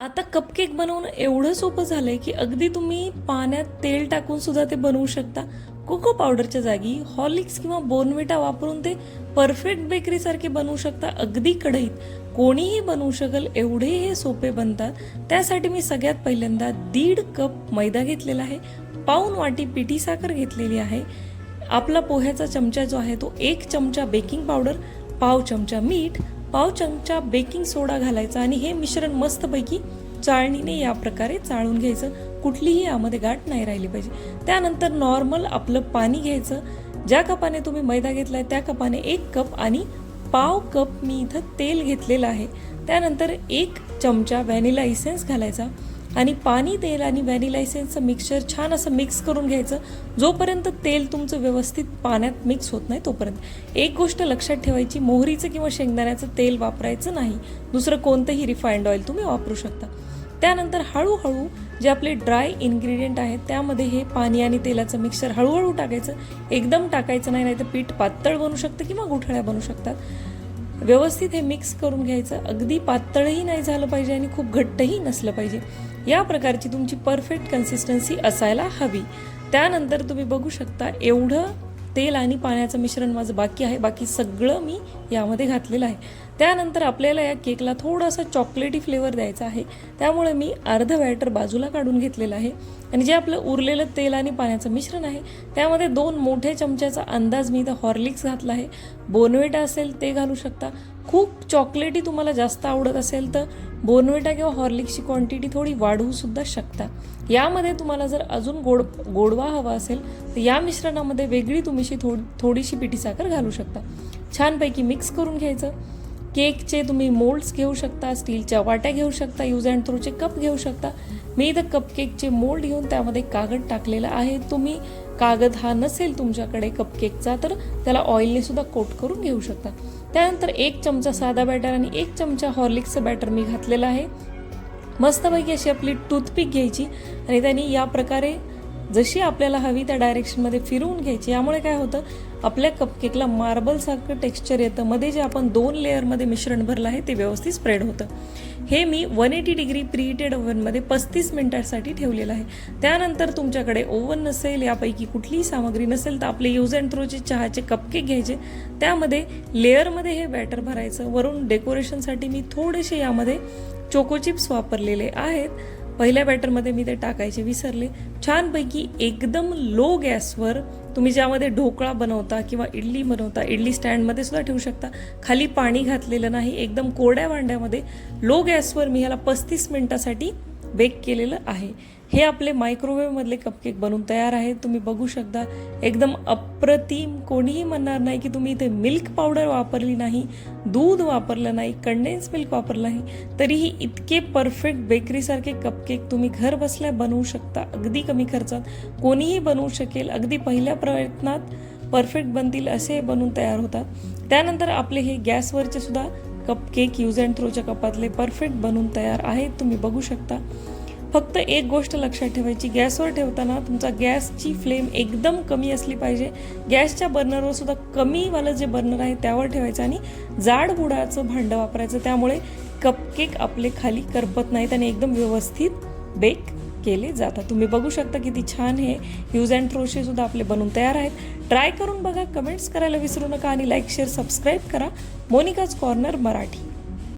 आता कपकेक बनवणं एवढं सोपं झालं आहे की अगदी तुम्ही पाण्यात तेल टाकून सुद्धा ते बनवू शकता. कोको पावडरच्या जागी हॉर्लिक्स किंवा बोर्नविटा वापरून ते परफेक्ट बेकरीसारखे बनवू शकता अगदी कढईत. कोणीही बनवू शकेल एवढे हे सोपे बनतात. त्यासाठी मी सगळ्यात पहिल्यांदा दीड कप मैदा घेतलेला आहे. पाऊन वाटी पिठी साखर घेतलेली आहे. आपला पोह्याचा चमचा जो आहे तो एक चमचा बेकिंग पावडर पाव चमचा मीठ पाव चमचा बेकिंग सोडा घालायचा आणि हे मिश्रण मस्तपैकी चाळणीने या प्रकारे चाळून घ्यायचं. कुठलीही यामध्ये गाठ नाही राहिली पाहिजे. त्यानंतर नॉर्मल आपलं पाणी घ्यायचं. ज्या कपाने तुम्ही मैदा घेतलाय त्या कपाने एक कप आणि पाव कप मी इथं तेल घेतलेलं आहे. त्यानंतर एक चमचा व्हॅनिला इसेन्स घालायचा. आणि पाणी तेल आणि व्हॅनिला इसेन्सचं मिक्सचर छान असं मिक्स करून घ्यायचं. जोपर्यंत तेल तुमचं व्यवस्थित पाण्यात मिक्स होत नाही तोपर्यंत. एक गोष्ट लक्षात ठेवायची मोहरीचं किंवा शेंगदाण्याचं तेल वापरायचं नाही. दुसरं कोणतंही रिफाईंड ऑइल तुम्ही वापरू शकता. त्यानंतर हळूहळू जे आपले ड्राय इन्ग्रेडियंट आहेत त्यामध्ये हे पाणी आणि तेलाचं मिक्सचर हळूहळू टाकायचं. एकदम टाकायचं नाही नाही तर पीठ पातळ बनू शकतं किंवा गुठळ्या बनू शकतात. व्यवस्थित हे मिक्स करून घ्यायचं. अगदी पातळही नाही झालं पाहिजे आणि खूप घट्टही नसलं पाहिजे. या प्रकारची तुमची परफेक्ट कन्सिस्टन्सी असायला हवी. त्यानंतर तुम्ही बघू शकता एवढं तेल आणि पाण्याचं मिश्रण माझं बाकी आहे. बाकी सगळं मी यामध्ये घातलेलं आहे. त्यानंतर आपल्याला या केकला थोडासा चॉकलेटी फ्लेवर द्यायचा आहे. त्यामुळे मी अर्ध बॅटर बाजूला काढून घेतलेलं आहे. आणि जे आपलं उरलेलं तेल आणि पाण्याचं मिश्रण आहे त्यामध्ये दोन मोठे चमच्याचा अंदाज मी इथं हॉर्लिक्स घातला आहे. बोनवेटा असेल ते घालू शकता. खूप चॉकलेटी तुम्हाला जास्त आवडत असेल तर बोर्नविटा किंवा हॉर्लिक्सची क्वांटिटी थोडी वाढवूसुद्धा शकता. यामध्ये तुम्हाला जर अजून गोड गोडवा हवा असेल तर या मिश्रणामध्ये वेगळी तुम्हीशी थोडी थोडीशी पिठी साखर घालू शकता. छानपैकी मिक्स करून घ्यायचं. केकचे तुम्ही मोल्ड्स घेऊ शकता स्टीलच्या वाट्या घेऊ शकता यूज अँड थ्रोचे कप घेऊ शकता. मी इथं कपकेकचे मोल्ड घेऊन त्यामध्ये कागद टाकलेला आहे. तुम्ही कागद हा नसेल तुमच्याकडे कपकेकचा तर त्याला ऑइलने सुद्धा कोट करून घेऊ शकता. त्यानंतर एक चमचा साधा बॅटर आणि एक चमचा हॉर्लिक्सचं बॅटर मी घातलेलं आहे. मस्तपैकी अशी आपली टूथपिक घ्यायची आणि त्यांनी या प्रकारे जशी आपल्याला हवी त्या डायरेक्शनमध्ये फिरवून घ्यायची. यामुळे काय होतं आपल्या कपकेकला मार्बलसारखं टेक्स्चर येतं. मध्ये जे आपण दोन लेअरमध्ये मिश्रण भरलं आहे ते व्यवस्थित स्प्रेड होतं. हे मी वन एटी डिग्री प्रीहिटेड ओव्हनमध्ये पस्तीस मिनिटांसाठी ठेवलेलं आहे. त्यानंतर तुमच्याकडे ओव्हन नसेल यापैकी कुठलीही सामग्री नसेल तर आपले यूज अँड थ्रोचे चहाचे कपकेक घ्यायचे. त्यामध्ये लेअरमध्ये हे बॅटर भरायचं. वरून डेकोरेशनसाठी मी थोडेसे यामध्ये चोको चिप्स वापरलेले आहेत. पहिल्या बॅटरमध्ये मी ते टाकायचे विसरले. छानपैकी एकदम लो गॅसवर तुम्ही ज्यामध्ये ढोकळा बनवता किंवा इडली बनवता इडली स्टँडमध्ये सुद्धा ठेवू शकता. खाली पाणी घातलेलं नाही एकदम कोरड्या भांड्यामध्ये लो गॅसवर मी ह्याला पस्तीस मिनिटासाठी बेक केलेलं आहे. हे आपले मायक्रोवेव्हमधले कपकेक बनून तयार आहेत. तुम्ही बघू शकता एकदम अप्रतिम. कोणीही म्हणणार नाही की तुम्ही इथे मिल्क पावडर वापरली नाही दूध वापरलं नाही कंडेन्स मिल्क वापरलं नाही. तरीही इतके परफेक्ट बेकरीसारखे कपकेक तुम्ही घर बसल्या बनवू शकता. अगदी कमी खर्चात कोणीही बनवू शकेल. अगदी पहिल्या प्रयत्नात परफेक्ट बनतील असे बनवून तयार होतात. त्यानंतर आपले हे गॅसवरचे सुद्धा कपकेक यूज अँड थ्रोच्या कपातले परफेक्ट बनून तयार आहेत. तुम्ही बघू शकता. फक्त एक गोष्ट लक्षात ठेवायची. गॅसवर ठेवताना तुमचा गॅसची फ्लेम एकदम कमी असली पाहिजे. गॅसच्या बर्नरवर सुद्धा कमीवालं जे बर्नर आहे त्यावर ठेवायचं आणि जाड बुडाचं भांडं वापरायचं. त्यामुळे कपकेक आपले खाली करपत नाहीत आणि एकदम व्यवस्थित बेक केले जातात. तुम्ही बघू शकता किती छान हे यूज अँड थ्रोशे सुद्धा आपले बनून तयार आहेत. ट्राय करून बघा. कमेंट्स करायला विसरू नका आणि लाईक शेअर सबस्क्राईब करा. Monica's corner Marathi.